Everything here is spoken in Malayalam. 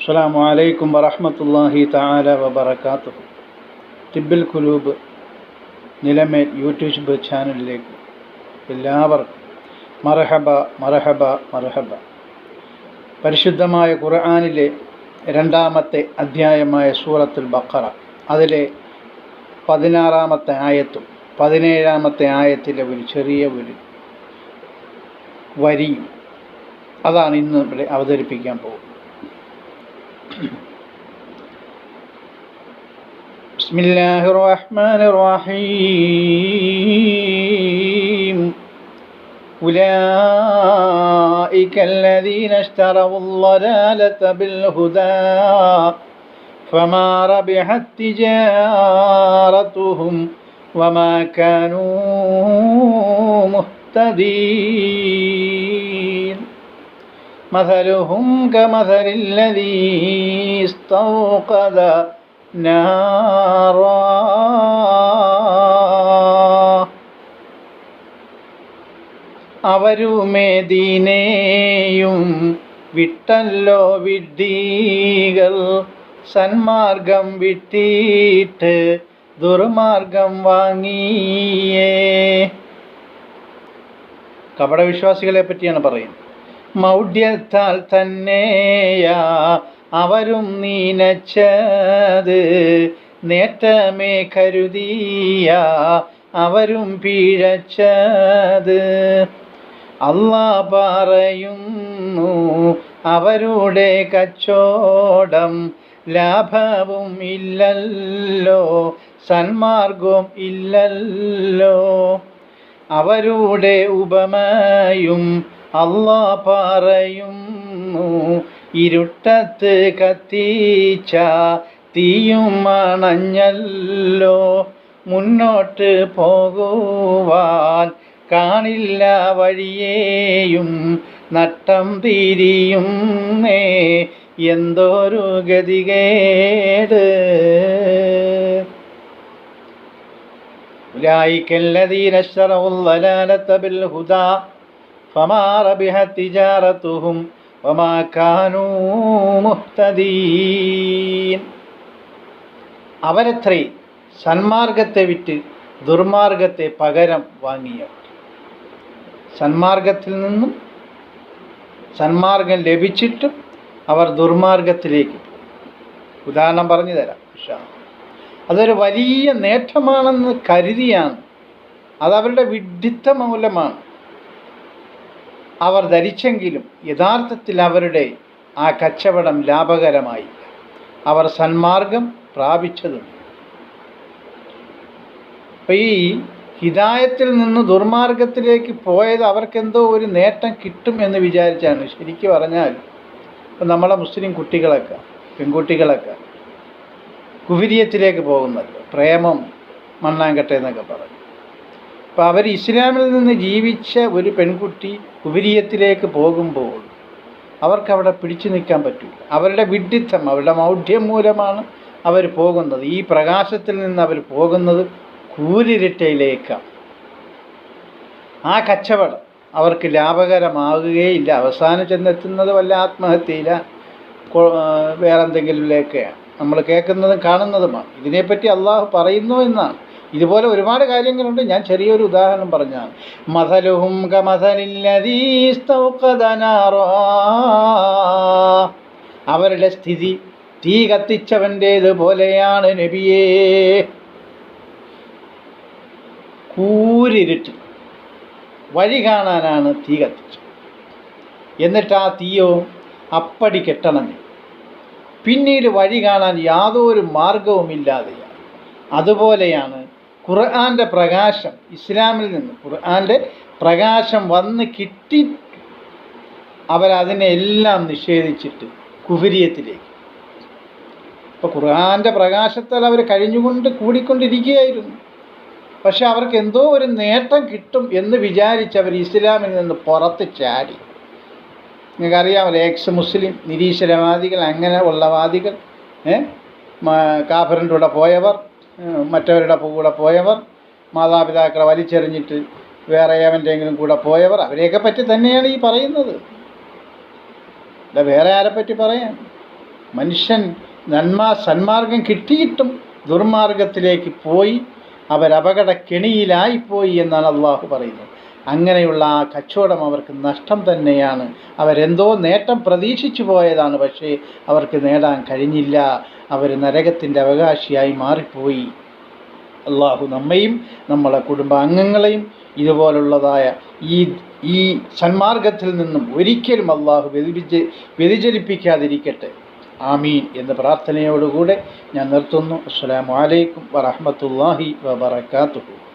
അസ്സാം വലൈക്കും വറഹമത്തല്ലാഹി താല വബർക്കാത്തു ടിബിൽ കുലൂബ് നിലമേൽ യൂട്യൂബ് ചാനലിലേക്ക് എല്ലാവർക്കും മറഹബ മറഹബ മറഹബ പരിശുദ്ധമായ ഖുർആാനിലെ രണ്ടാമത്തെ അധ്യായമായ സൂറത്തുൽ ബക്കറ അതിലെ പതിനാറാമത്തെ ആയത്തും പതിനേഴാമത്തെ ആയത്തിലെ ഒരു ചെറിയ ഒരു വരിയും അതാണ് ഇന്ന് ഇവിടെ അവതരിപ്പിക്കാൻ പോകുന്നത്. بسم الله الرحمن الرحيم. أولئك الذين اشتروا الضلالة بالهدى فما ربحت تجارتهم وما كانوا مهتدين. مثلهم كمثل الذي استوقد نارا അവരുമേദീനേയും വിട്ടല്ലോ വിഡ്ഢീകൾ സന്മാർഗം വിട്ടിട്ട് ദുർമാർഗം വാങ്ങിയേ കപടവിശ്വാസികളെ പറ്റിയാണ് പറയുന്നത് മൗഢ്യത്താൽ തന്നെയാ അവരും നീനച്ചത്. നേട്ടമേ കരുതിയ അവരും പിഴച്ചത്. അള്ളാ പറയുന്നു അവരുടെ കച്ചോടം ലാഭവും ഇല്ലല്ലോ സന്മാർഗവും ഇല്ലല്ലോ. അവരുടെ ഉപമയും അള്ളാ പറയുന്നു ഇരുട്ടത്ത് കത്തീച്ച തീയും അണഞ്ഞല്ലോ മുന്നോട്ട് പോകുവാൻ കാണില്ല വഴിയേയും നട്ടം തിരിയുന്നേ എന്തോരു ഗതികേട്. ഉലായിക്കല്ലതീനശ്വറവും വലാലത്തബിൽ ഹുദാ. ഫമാറബിഹ അവരത്രേ സന്മാർഗത്തെ വിറ്റ് ദുർമാർഗത്തെ പകരം വാങ്ങിയവർ. സന്മാർഗത്തിൽ നിന്നും സന്മാർഗം ലഭിച്ചിട്ടും അവർ ദുർമാർഗത്തിലേക്ക് ഉദാഹരണം പറഞ്ഞു തരാം അതൊരു വലിയ നേട്ടമാണെന്ന് കരുതിയാണ്. അതവരുടെ വിഡിത്ത മൂലമാണ്. അവർ ധരിച്ചെങ്കിലും യഥാർത്ഥത്തിൽ അവരുടെ ആ കച്ചവടം ലാഭകരമായി അവർ സന്മാർഗം പ്രാപിച്ചതും അപ്പം ഈ ഹിതായത്തിൽ നിന്ന് ദുർമാർഗത്തിലേക്ക് പോയത് അവർക്കെന്തോ ഒരു നേട്ടം കിട്ടും എന്ന് വിചാരിച്ചാണ്. ശരിക്കും പറഞ്ഞാൽ ഇപ്പം നമ്മളെ മുസ്ലിം കുട്ടികളൊക്കെ പെൺകുട്ടികളൊക്കെ കുവിരിയത്തിലേക്ക് പോകുന്നത് പ്രേമം മണ്ണാങ്കട്ടെ എന്നൊക്കെ പറഞ്ഞു അപ്പോൾ അവർ ഇസ്ലാമിൽ നിന്ന് ജീവിച്ച ഒരു പെൺകുട്ടി ഉപരിയത്തിലേക്ക് പോകുമ്പോൾ അവർക്കവിടെ പിടിച്ചു നിൽക്കാൻ പറ്റില്ല അവരുടെ വിഡിത്തം അവരുടെ മൗഢ്യം മൂലമാണ് അവർ പോകുന്നത്. ഈ പ്രകാശത്തിൽ നിന്ന് അവർ പോകുന്നത് കൂരിരട്ടയിലേക്കാണ്. ആ കച്ചവടം അവർക്ക് ലാഭകരമാകുകയില്ല. അവസാനം ചെന്നെത്തുന്നത് വല്ല ആത്മഹത്യയില? വേറെന്തെങ്കിലുമൊക്കെയാണ് നമ്മൾ കേൾക്കുന്നതും കാണുന്നതുമാണ്. ഇതിനെപ്പറ്റി അള്ളാഹു പറയുന്നു എന്നാണ്. ഇതുപോലെ ഒരുപാട് കാര്യങ്ങളുണ്ട്. ഞാൻ ചെറിയൊരു ഉദാഹരണം പറഞ്ഞാണ് മസലുഹും അവരുടെ സ്ഥിതി തീ കത്തിച്ചവന്റേത് പോലെയാണ് നബിയേ. കൂരിരുട്ട് വഴി കാണാനാണ് തീ കത്തിച്ചത്. എന്നിട്ട് ആ തീയോ അപ്പടി കെട്ടണഞ്ഞ് പിന്നീട് വഴി കാണാൻ യാതൊരു മാർഗവുമില്ലാതെയാണ്. അതുപോലെയാണ് ഖുർആന്റെ പ്രകാശം ഇസ്ലാമിൽ നിന്ന് ഖുർആാന്റെ പ്രകാശം വന്ന് കിട്ടി അവരതിനെ എല്ലാം നിഷേധിച്ചിട്ട് കുഫരിയത്തിലേക്ക്. ഇപ്പോൾ ഖുർആാന്റെ പ്രകാശത്താൽ അവർ കഴിഞ്ഞുകൊണ്ട് കൂടിക്കൊണ്ടിരിക്കുകയായിരുന്നു. പക്ഷെ അവർക്ക് എന്തോ ഒരു നേട്ടം കിട്ടും എന്ന് വിചാരിച്ച് അവർ ഇസ്ലാമിൽ നിന്ന് പുറത്ത് ചാടി. നിങ്ങൾക്കറിയാമല്ലോ എക്സ് മുസ്ലിം നിരീശ്വരവാദികൾ അങ്ങനെ ഉള്ളവാദികൾ കാഫറിന്റെ കൂടെ പോയവർ മറ്റവരുടെ കൂടെ പോയവർ മാതാപിതാക്കളെ വലിച്ചെറിഞ്ഞിട്ട് വേറെ ഏവന്റെങ്കിലും കൂടെ പോയവർ അവരെയൊക്കെ പറ്റി തന്നെയാണ് ഈ പറയുന്നത്. അല്ല വേറെ ആരെ പറ്റി പറയാൻ? മനുഷ്യൻ നന്മ സന്മാർഗം കിട്ടിയിട്ടും ദുർമാർഗത്തിലേക്ക് പോയി അവരപകട കെണിയിലായിപ്പോയി എന്നാണ് അള്ളാഹു പറയുന്നത്. അങ്ങനെയുള്ള ആ കച്ചവടം അവർക്ക് നഷ്ടം തന്നെയാണ്. അവരെന്തോ നേട്ടം പ്രതീക്ഷിച്ചു പോയതാണ് പക്ഷേ അവർക്ക് നേടാൻ കഴിഞ്ഞില്ല. അവർ നരകത്തിന്റെ അവകാശിയായി മാറിപ്പോയി. അള്ളാഹു നമ്മയും നമ്മളെ കുടുംബാംഗങ്ങളെയും ഇതുപോലുള്ളതായ ഈ ഈ സന്മാർഗത്തിൽ നിന്നും ഒരിക്കലും അള്ളാഹു വ്യതിപിച്ച് വ്യതിചലിപ്പിക്കാതിരിക്കട്ടെ. ആമീൻ എന്ന പ്രാർത്ഥനയോടുകൂടെ ഞാൻ നിർത്തുന്നു. അസ്സലാമു അലൈക്കും വറഹ്മത്തുള്ളാഹി വബറകാതുഹു.